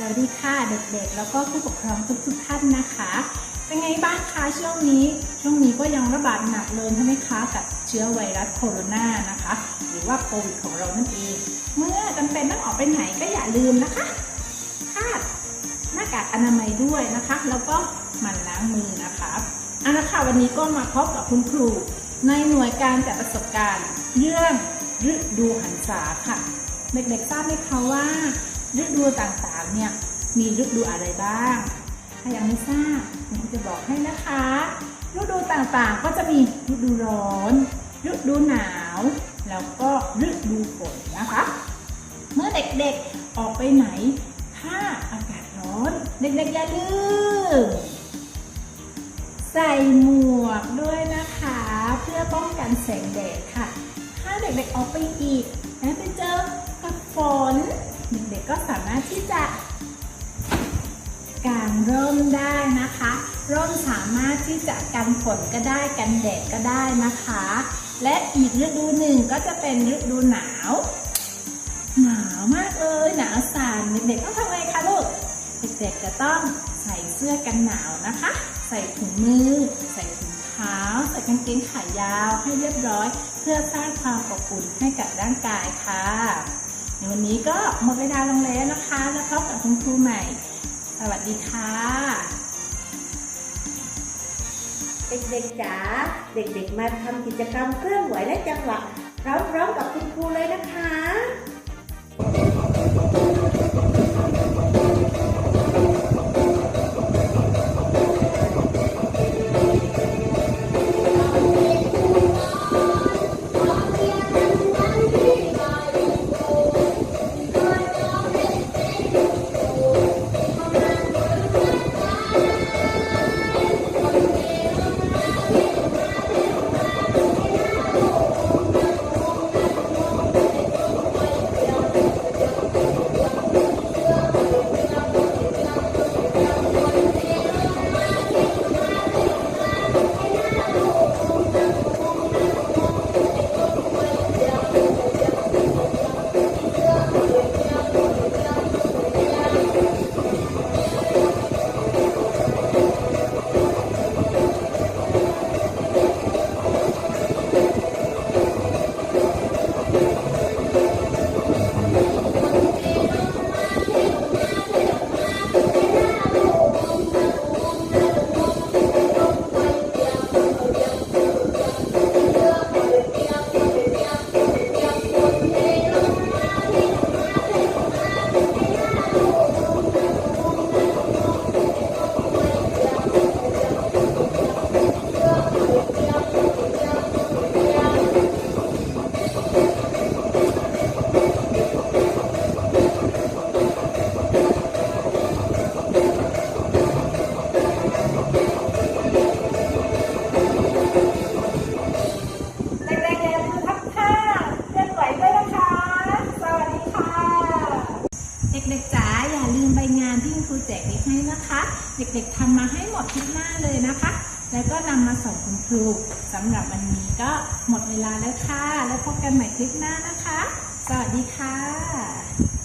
สวัสดีค่ะเด็กๆ แล้วก็ผู้ปกครองทุกๆท่านนะคะ เป็นไงบ้างคะช่วงนี้ ช่วงนี้ก็ยังระบาดหนักเลยใช่ไหมคะกับเชื้อไวรัสโคโรนานะคะ หรือว่าโควิดของเรานั่นเอง เมื่อจำเป็นต้องออกไปไหนก็อย่าลืมนะคะคาดหน้ากากอนามัยด้วยนะคะ แล้วก็หมั่นล้างมือนะคะเอาละค่ะวันนี้ก็มาพบกับคุณครู ในหน่วยการจัดประสบการณ์ เรื่องฤดูหันษาค่ะ เด็กๆทราบไหมคะว่า ฤดูต่างๆเนี่ยมีฤดูอะไรบ้าง ถ้ายังไม่ทราบผมจะบอกให้นะคะ ฤดูต่างๆก็จะมีฤดูร้อนฤดูหนาว แล้วก็ฤดูฝนนะคะ เมื่อเด็กๆออกไปไหน ถ้าอากาศร้อน เด็กๆอย่าลืมใส่หมวกด้วยนะคะ เพื่อป้องกันแสงแดดค่ะ ถ้าเด็กๆออกไปอีกแล้วไปเจอกับฝน เด็กๆก็สามารถที่จะกางร่มได้นะคะ ร่มสามารถที่จะกันฝนก็ได้กันแดดก็ได้นะคะ และอีกฤดูหนึ่งก็จะเป็นฤดูหนาว หนาวมากเลยหนาวสั่นเด็กๆต้องทำไงคะลูกเด็กๆจะต้องใส่เสื้อกันหนาวนะคะ ใส่ถุงมือ ใส่ถุงเท้า ใส่กางเกงขายาวให้เรียบร้อย เพื่อสร้างความอบอุ่นให้กับร่างกายค่ะ ในวันนี้ก็หมดเวลาลงแล้วนะคะ แล้วพบกับคุณครูใหม่ สวัสดีค่ะ เด็กๆจ๋า เด็กๆ มาทำกิจกรรมเคลื่อนไหวและจังหวะพร้อมๆกับคุณครูเลยนะคะ ให้นะคะ เด็กๆทำมาให้หมดทุกหน้าเลยนะคะ แล้วก็นำมาส่งคุณครูสำหรับวันนี้ก็หมดเวลาแล้วค่ะ แล้วพบกันใหม่คลิปหน้านะคะ สวัสดีค่ะ